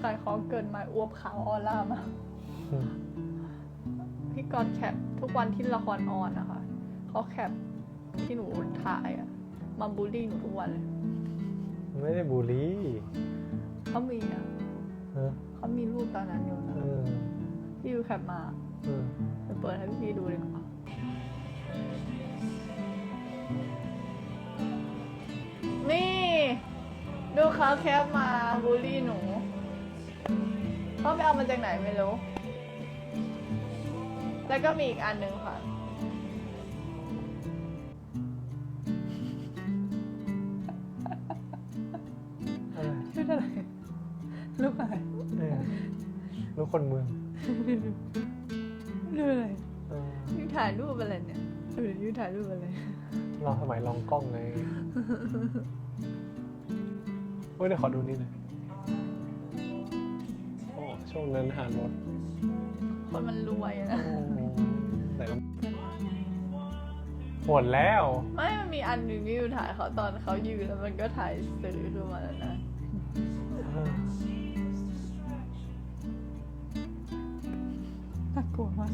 ขายของเกินมาอวบขาวออร่ามากอืมพี่กรณ์แคปทุกวันที่ละครออนนะคะเขาแคปที่หนูถ่ายอะมาบูลลี่หนูทุกวันเลยไม่ได้บูลลี่เขามีอะฮะเขามีรูปตอนนั้นอยู่นะเออพี่ดูแคปมาเออไปเปิดให้พี่ดูดีกว่านี่ ดูเขาแคปมาบูลลี่ หนูเขาไปเอามาจากไหนไม่รู้ แล้วก็มีอีกอันหนึ่งค่ะอะไรชุดอะไรรูปอะไรเออลูกคนเมืองรูปอะไรเออยูถ่ายรูปอะไรเนี่ยดูดิยูถ่ายรูปอะไรลองสมัยลองกล้องไงเฮ้ยเดี๋ยวขอดูนี่หน่อยโอ้ ช่วงนั้นหารถคนมันรวยอะโอ้นะไหนลองหมดแล้ว ไม่มันมีอันหนึ่งที่ยูถ่ายเขาตอนเขายืนแล้วมันก็ถ่ายสื่อขึ้นมาแล้วนะ น่ากลัวมาก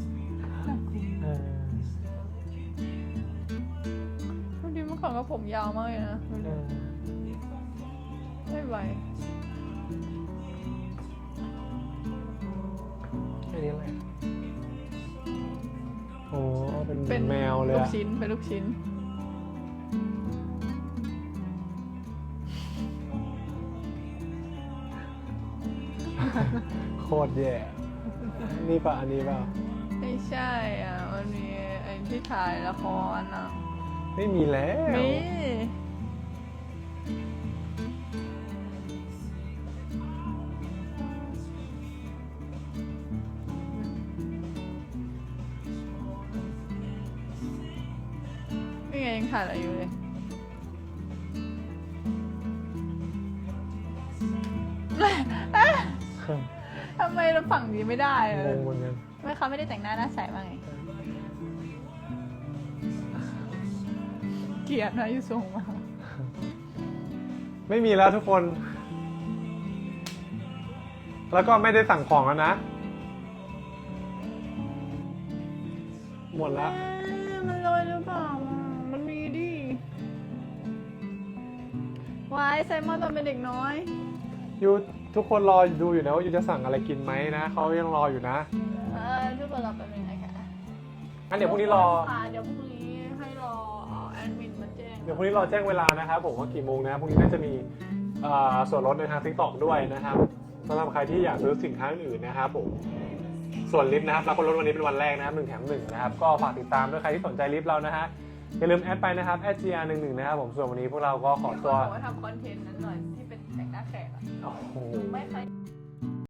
น่ากลัวเออทุกทีเมื่อก่อนก็ผมยาวมากเลยนะ เออ ไม่ไหว เป็นเป็นแมวเลยลูกอะชิ้นเป็นลูกชิ้น โคตรแย่นี่ป่ะอันนี้ป่ะไม่ใช่อะ มันมีไอ้ที่ถ่ายละครอะ ไม่มีแล้ว มี นี่ไงยังถ่ายอะไรอยู่เลยทำไมเราฝั่งนี้ไม่ได้อะงงเหมือนกันไม่เขาไม่ได้แต่งหน้าหน้าใสมาไงเกลียดนะอยู่ส่งมาไม่มีแล้วทุกคน แล้วก็ไม่ได้สั่งของแล้วนะ หมดแล้ว มันลอยหรือเปล่าอะ วายไซมอนตอนเป็นเด็กน้อย ยูทุกคนรอดูอยู่นะว่ายูจะสั่งอะไรกินไหมนะเขายังรออยู่นะเออทุกคนรอแป๊บนึงนะคะงั้นเดี๋ยวพรุ่งนี้รอ ค่ะเดี๋ยวพรุ่งนี้ให้รอแอดมินมาแจ้งเดี๋ยวพรุ่งนี้รอแจ้งเวลานะครับผมว่ากี่โมงนะพรุ่งนี้น่าจะมีเอ่อส่วนลดในทางทิกตอกด้วยนะครับสำหรับใครที่อยากซื้อสินค้าอื่นนะครับผมส่วนลิฟต์นะครับรับคนลดวันนี้เป็นวันแรกนะครับหนึ่งแถมหนึ่งนะครับก็ฝากติดตามด้วยใครที่สนใจลิฟต์เรานะฮะ อย่าลืมแอดไปนะครับ @gr 1 1 นะครับผมส่วนวันนี้พวกเราก็ขอมีคนตัวบอกว่าทำคอนเทนต์นั้นหน่อยที่เป็นแต่งหน้าแขกอะโอ้โห ไม่เคย